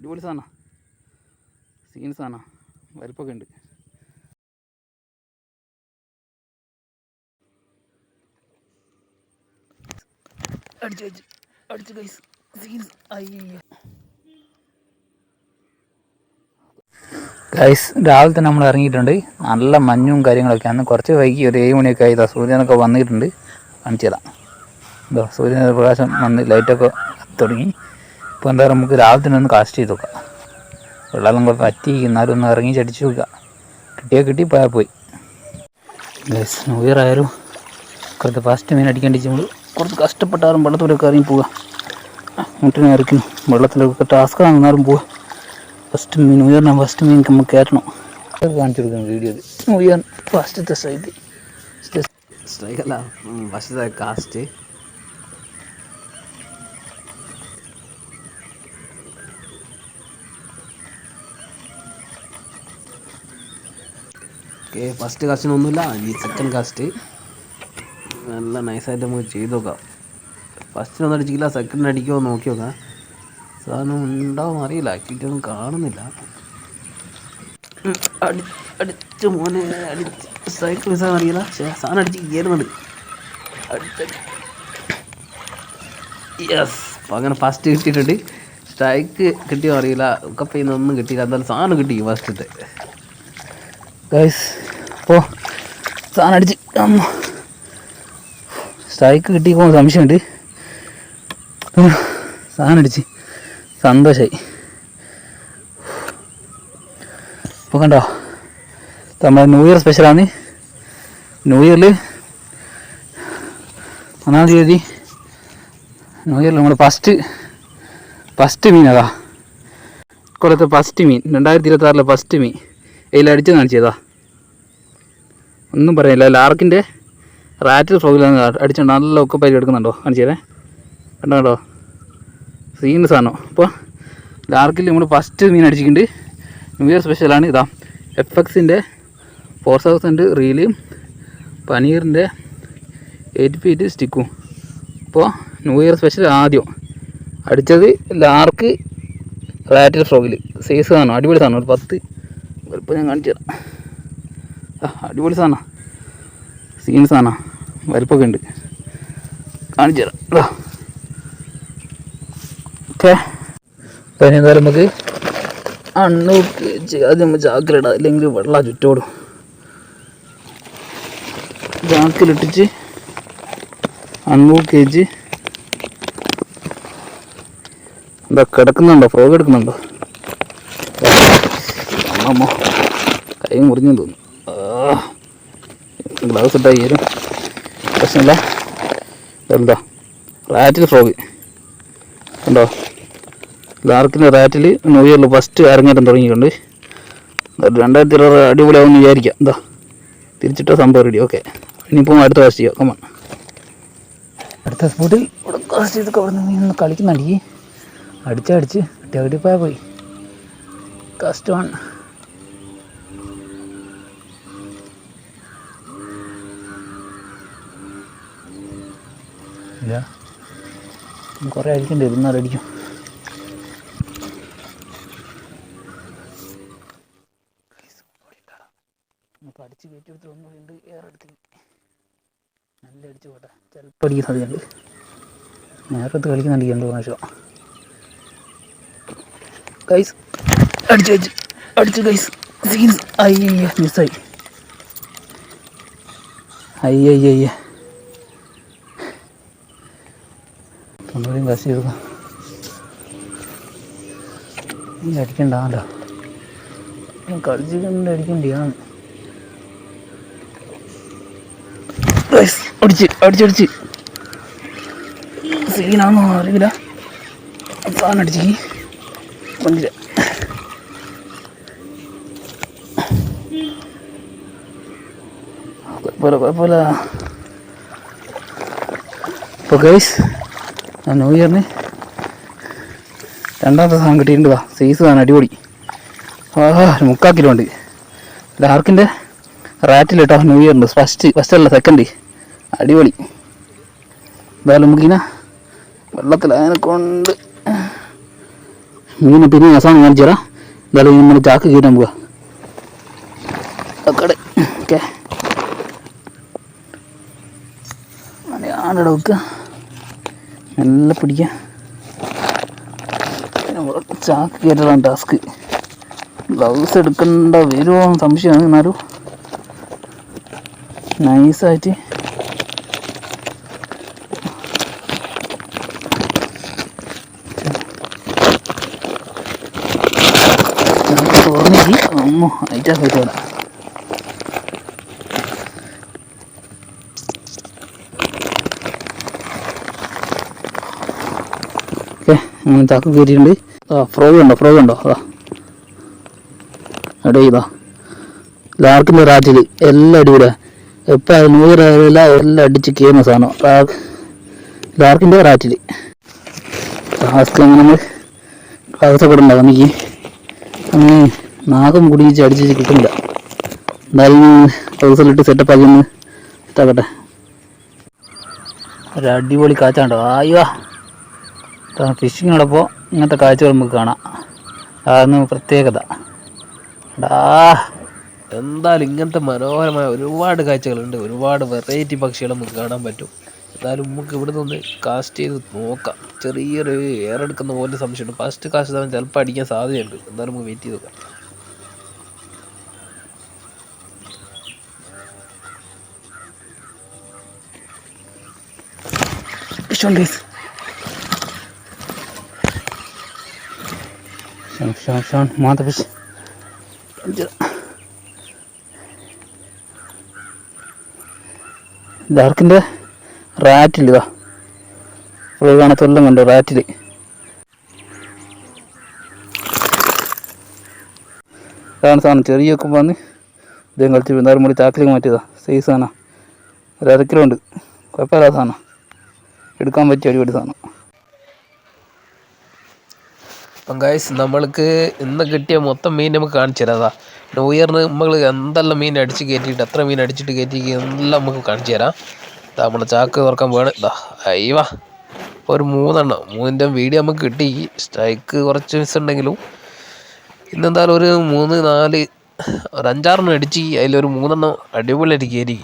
അടിപൊളി സാധനം. സീൻ സാധനം. വലിപ്പമൊക്കെ ഉണ്ട്. അടിച്ചു അടിച്ചു അടിച്ചു കൈസ് സീൻസ് അയ്യോ. ഗൈസ് രാവിലെ തന്നെ നമ്മൾ ഇറങ്ങിയിട്ടുണ്ട്. നല്ല മഞ്ഞും കാര്യങ്ങളൊക്കെ ആണ് കുറച്ച് വൈകി ഒരു ഏഴ് മണിയൊക്കെ ആയി. ഇതാ സൂര്യനൊക്കെ വന്നിട്ടുണ്ട്. കാണിച്ചു ഇതോ സൂര്യന്റെ പ്രകാശം വന്ന് ലൈറ്റൊക്കെ തുടങ്ങി. ഇപ്പോൾ എന്താ നമുക്ക് രാവിലെ തന്നെ ഒന്ന് കാസ്റ്റ് ചെയ്ത് നോക്കാം. വെള്ളം കൂടെ പറ്റി എന്നാലും ഒന്ന് ഇറങ്ങി ചടിച്ചു നോക്കുക കിട്ടിയാൽ കിട്ടി പോയാൽ പോയി. ഗൈസ് ന്യൂ ഇയർ ആയാലും കുറച്ച് ഫാസ്റ്റ് മീൻ അടിക്കേണ്ടി നമ്മൾ കുറച്ച് കഷ്ടപ്പെട്ടാലും വെള്ളത്തിലൊക്കെ ഇറങ്ങി പോവുക മുട്ടിനെ ഇറക്കുന്നു വെള്ളത്തിലൊക്കെ ടാസ്ക് ആണെന്നാലും പോവുക ഫസ്റ്റ് മീൻ ന്യൂ ഇയറിന് ഫസ്റ്റ് മീൻ നമുക്ക് കയറ്റണം. കാണിച്ചു കൊടുക്കുന്നു video new year strike strike അല്ല ഫസ്റ്റത്തെ കാസ്റ്റ് ഓക്കെ ഫസ്റ്റ് കാസ്റ്റിനൊന്നുമില്ല ഈ സെക്കൻഡ് കാസ്റ്റ് നല്ല നൈസായിട്ട് നമുക്ക് ചെയ്ത് നോക്കാം. ഫസ്റ്റിനൊന്നും അടിച്ചില്ല സെക്കൻഡ് അടിക്കുമോ നോക്കി നോക്കാം. സാധനം ഉണ്ടാവും അറിയില്ല ആക്ടിവിറ്റി കാണുന്നില്ല. അടി അടിച്ച് മോനെ അടിച്ച്. സൈക്കിൾ സാധനം അറിയില്ല പക്ഷേ സാധനം അടിച്ച് കയറുന്നുണ്ട്. യെസ് അപ്പോൾ അങ്ങനെ ഫസ്റ്റ് കിട്ടിയിട്ടുണ്ട്. സ്ട്രൈക്ക് കിട്ടിയോ അറിയില്ല കപ്പയിൽ നിന്നൊന്നും കിട്ടിയില്ല. എന്തായാലും സാധനം കിട്ടി ഫസ്റ്റത്തെ ഗൈസ് അപ്പോൾ സാധനം അടിച്ച്. സ്ട്രൈക്ക് കിട്ടിയപ്പോൾ സംശയമുണ്ട്. സാധനം അടിച്ച്. സന്തോഷമായി ഇപ്പോൾ കണ്ടോ? നമ്മുടെ ന്യൂ ഇയർ സ്പെഷ്യലാണ് ന്യൂ ഇയറിൽ ഒന്നാം തീയതി ന്യൂ ഇയറിൽ നമ്മൾ ഫസ്റ്റ് ഫസ്റ്റ് മീൻ അതാ. കൊല്ലത്തെ ഫസ്റ്റ് മീൻ. രണ്ടായിരത്തി ഇരുപത്തി ആറിലെ ഫസ്റ്റ് മീൻ. ഇതിലടിച്ച് കാണിച്ചതാ. ഒന്നും പറയാനില്ല ലാർക്കിന്റെ റാറ്റിൽ ഫ്രോഗിലാണ് അടിച്ചിട്ടുണ്ട് നല്ല ഒക്കെ പരി എടുക്കുന്നുണ്ടോ? കാണിച്ചതേ കണ്ടോ കണ്ടോ? സീൻ സാധനം. അപ്പോൾ ലാർക്കിൽ നമ്മൾ ഫസ്റ്റ് മീൻ അടിച്ചിട്ടുണ്ട്. ന്യൂ ഇയർ സ്പെഷ്യലാണ് ഇതാ. എഫ് എക്സിന്റെ ഫോർ തൗസൻഡ് റീലും പനീറിന്റെ എയ്റ്റ് ഫീറ്റ് സ്റ്റിക്കും അപ്പോൾ ന്യൂ ഇയർ സ്പെഷ്യൽ ആദ്യം. അടിച്ചത് ലാർക്ക് റാറ്റിൽ ഫ്രോഗിൽ സൈസ് സാധനം അടിപൊളി സാധനം. ഒരു പത്ത് വലുപ്പം ഞാൻ കാണിച്ചു തരാം. ആ അടിപൊളി സാധന. സീൻ സാധന. വലുപ്പൊക്കെ ഉണ്ട്. കാണിച്ചു തരാം. ഓക്കെ. അപ്പോൾ ഇനി എന്തായാലും നമുക്ക് അണ്ണൂക്ക് ആദ്യം നമ്മൾ ജാക്കിലിട അല്ലെങ്കിൽ വെള്ളം ചുറ്റോടും. ചാക്കിലിട്ടിച്ച് അണ്ണൂറ് കെ ജി എന്താ കിടക്കുന്നുണ്ടോ? ഫ്രോഗ് എടുക്കുന്നുണ്ടോ അമ്മ കൈ മുറിഞ്ഞു തോന്നുന്നു. ഗ്ലൗസ് ഇട്ടാ ഈരും പ്രശ്നമില്ല. എന്താ റാറ്റിൽ ഫ്രോഗ് കണ്ടോ? ലാർക്കിന്റെ റാറ്റിൽ ന്യൂ ഇയറിൽ ഫസ്റ്റ് അരങ്ങേറ്റം തുടങ്ങിയിട്ടുണ്ട്. രണ്ടായിരത്തി ഇരുപത് അടിപൊളിയാവുമെന്ന് വിചാരിക്കാം. എന്താ തിരിച്ചിട്ട സംഭവം റെഡി ഓക്കെ ഇനിയിപ്പോൾ അടുത്ത കാസ്റ്റ് ചെയ്യാം. കമ്മ അടുത്ത സ്പോട്ടിൽ കാസ്റ്റ് ചെയ്തൊക്കെ അവിടെ നിന്ന് അടിച്ചടിച്ച് ടെവിടിപ്പോയാൽ പോയി കഷ്ടമാണ് ഇല്ല. കുറേ അടിക്കണ്ടേ ഇരുന്നാൽ അടിക്കും. നമുക്ക് അടിച്ച് കയറ്റിയെടുത്ത് ഒന്ന് വീണ്ടും ഏറെ എടുത്ത്. നല്ല അടിച്ച് പോട്ടെ. ചിലപ്പോൾ അടിക്കുന്ന സാധ്യതയുണ്ട്. നേരത്തെ കളിക്കുന്ന രണ്ട് പ്രാവശ്യം. ഗൈസ് അടിച്ച് അടിച്ച്. അടിച്ച് ഗൈസ് സീൻസ് അയ്യ മിസ്സായി അയ്യ അയ്യ കാശ് ചെയ്തു നീ അടിക്കണ്ടാണല്ലോ. കളിച്ചിട്ടുണ്ട് അടിക്കണ്ടിയാണ്. അടിച്ച് അടിച്ചടിച്ച് സീനാണോ അറിയില്ല. സാധനം അടിച്ച് കൊണ്ടില്ല കുഴപ്പമില്ല കുഴപ്പമില്ല. ഇപ്പോൾ ഗൈസ് ന്യൂ ഇയറിന് രണ്ടാമത്തെ സാധനം കിട്ടിയിട്ടുണ്ട് വാ. സൈസ് വേണം അടിപൊളി. ആഹാ മുക്കാൽ കിലോ ഉണ്ട്. ലാർക്കിന്റെ റാറ്റിൽ കേട്ടോ ന്യൂ ഇയറിന്റെ ഫസ്റ്റ് ഫസ്റ്റ് അല്ല സെക്കൻഡ് അടിപൊളി. എന്തായാലും നമുക്കിങ്ങനെ വെള്ളത്തിൽ അതിനെ കൊണ്ട്. മീനെ പിന്നെ രസമാണ് കാണിച്ചു തരാം എന്തായാലും നമ്മൾ ചാക്ക് കയറ്റാൻ പോവാ. ഒക്കെ ഓക്കെ. അങ്ങനെയാണ് വെക്കുക നല്ല പിടിക്കാം. ചാക്ക് കയറ്റതാണ് ടാസ്ക്. ഗ്ലൗസ് എടുക്കണ്ട വരുമോ സംശയമാണ് എന്നാലും. നൈസായിട്ട്. തുറന്നിട്ട് അമ്മ അയച്ചാ കയറ്റോടാ അങ്ങനെ ചാക്ക് കയറ്റിയിട്ടുണ്ട് ആ ഫ്രോഗ് ഉണ്ടോ ഫ്രോഗ് ഉണ്ടോ? അതാ അവിടെ ഇതാ ലാർക്കിന്റെ റാറ്റിൽ എല്ലാം അടിപൊളിയാണ് എപ്പോൾ അത് ഇയർ ആയാലും എല്ലാം അടിച്ച് കയറുന്ന സാധനം. ലാർക്കിന്റെ റാറ്റിൽ ലാസ്റ്റ് അങ്ങനെ നമ്മൾ ക്ലാസ്സൊക്കെ ഉണ്ടാകും എനിക്ക് അങ്ങനെ നാഗം കുടിച്ച് അടിച്ച് കിട്ടുന്നില്ല. എന്തായാലും ഹൗസിലിട്ട് സെറ്റപ്പ് ആക്കി ഒന്ന് ഇതാക്കട്ടെ ഒരു അടിപൊളി കാച്ചാണ്ടോ ആയ്യോ ഫിഷിങ്ങിനോടൊപ്പം ഇങ്ങനത്തെ കാഴ്ചകൾ നമുക്ക് കാണാം. അതൊന്ന് പ്രത്യേകത. ഡാ എന്തായാലും ഇങ്ങനത്തെ മനോഹരമായ ഒരുപാട് കാഴ്ചകളുണ്ട്. ഒരുപാട് വെറൈറ്റി പക്ഷികൾ നമുക്ക് കാണാൻ പറ്റും. എന്തായാലും നമുക്ക് ഇവിടെ നിന്ന് കാസ്റ്റ് ചെയ്ത് നോക്കാം. ചെറിയൊരു എയർ എടുക്കുന്ന പോലെ സംശയമുണ്ട്. ഫസ്റ്റ് കാസ്റ്റ് തന്നെ ചിലപ്പോൾ അടിക്കാൻ സാധ്യതയുണ്ട്. എന്തായാലും നമുക്ക് വെയിറ്റ് ചെയ്ത് നോക്കാം. Fish Sean, Sean, Sean, mata fish. ഡാർക്കിന്റെ റാറ്റിൽ ഇതാ ഇവിടെ കാണത്തെല്ലാം കണ്ടു റാറ്റിൽ ഇതാണ് സാധനം. ചെറിയ ഒക്കെ വന്ന് ഇദ്ദേഹം കളിച്ച് എന്തായാലും മുടി ചാക്കിലേക്ക് മാറ്റിയതാ. സൈസ് സാധനം ഒരു അര കിലോ ഉണ്ട്. കുഴപ്പമില്ലാത്ത സാധനം. എടുക്കാൻ പറ്റിയ അടിപൊളി സാധനം. അപ്പം ഗൈസ് നമ്മൾക്ക് ഇന്ന് കിട്ടിയ മൊത്തം മീൻ നമുക്ക് കാണിച്ചു തരാം. അതാ ന്യൂ ഇയറിന് നമ്മൾ എന്തെല്ലാം മീൻ അടിച്ച് കയറ്റിയിട്ട് എത്ര മീൻ അടിച്ചിട്ട് കയറ്റി എല്ലാം നമുക്ക് കാണിച്ചു തരാം. ഇതാ നമ്മുടെ ചാക്ക് തുറക്കാൻ വേണം ഇതാ അയ്യവാ ഒരു മൂന്നെണ്ണം. മൂന്നിന്റെ വീഡിയോ നമുക്ക് കിട്ടി. സ്ട്രൈക്ക് കുറച്ച് മിസ് ഉണ്ടെങ്കിലും ഇന്നെന്തായാലും ഒരു മൂന്ന് നാല് ഒരു അഞ്ചാറെണ്ണം അടിച്ച് അതിലൊരു മൂന്നെണ്ണം അടിപൊളിയായിട്ട് കയറി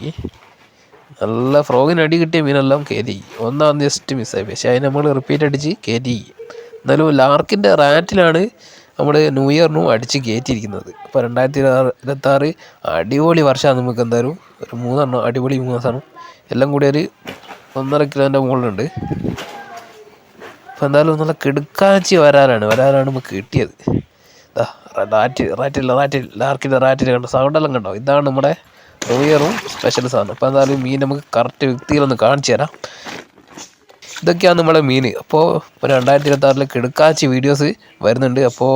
നല്ല ഫ്രോഗിന് അടി കിട്ടിയ മീനെല്ലാം കയറ്റി. ഒന്നാം ജസ്റ്റ് മിസ്സായി പക്ഷേ അതിന് നമ്മൾ റിപ്പീറ്റ് അടിച്ച് കയറ്റി. എന്നാലും ലാർക്കിന്റെ റാറ്റിലാണ് നമ്മുടെ ന്യൂ ഇയറിനും അടിച്ച് കയറ്റിയിരിക്കുന്നത് അപ്പോൾ രണ്ടായിരത്തി ഇരുപത്താറ് അടിപൊളി വർഷമാണ് നമുക്ക് എന്തായാലും. ഒരു മൂന്നെണ്ണം അടിപൊളി മൂന്നാണ് എല്ലാം കൂടി ഒരു ഒന്നര കിലോന്റെ മുകളിലുണ്ട്. അപ്പോൾ എന്തായാലും നല്ല കിടുക്കാച്ചി വരാനാണ്. വരാനാണ് നമുക്ക് കിട്ടിയത്. റാറ്റ് റാറ്റിൽ റാറ്റിൽ ലാർക്കിന്റെ റാറ്റിൽ കണ്ടോ സൗണ്ടെല്ലാം കണ്ടോ? ഇതാണ് നമ്മുടെ ന്യൂ ഇയറും സ്പെഷ്യൽ സാധനം. അപ്പോൾ എന്തായാലും മീൻ നമുക്ക് കറക്റ്റ് വ്യക്തിയിലൊന്ന് കാണിച്ചു തരാം. ഇതൊക്കെയാണ് നമ്മളെ മീൻ അപ്പോൾ രണ്ടായിരത്തി ഇരുപത്തി ആറിൽ കിടുക്കാച്ചി വീഡിയോസ് വരുന്നുണ്ട്. അപ്പോൾ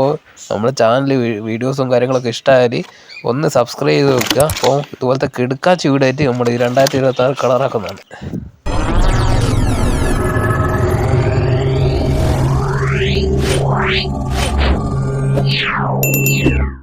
നമ്മുടെ ചാനൽ വീഡിയോസും കാര്യങ്ങളൊക്കെ ഇഷ്ടമായാൽ ഒന്ന് സബ്സ്ക്രൈബ് ചെയ്ത് വെക്കുക. അപ്പോൾ ഇതുപോലത്തെ കിടക്കാച്ചി വീടായിട്ട് നമ്മൾ ഈ രണ്ടായിരത്തി ഇരുപത്തി ആറ് കളറാക്കുന്നതാണ് Yeah.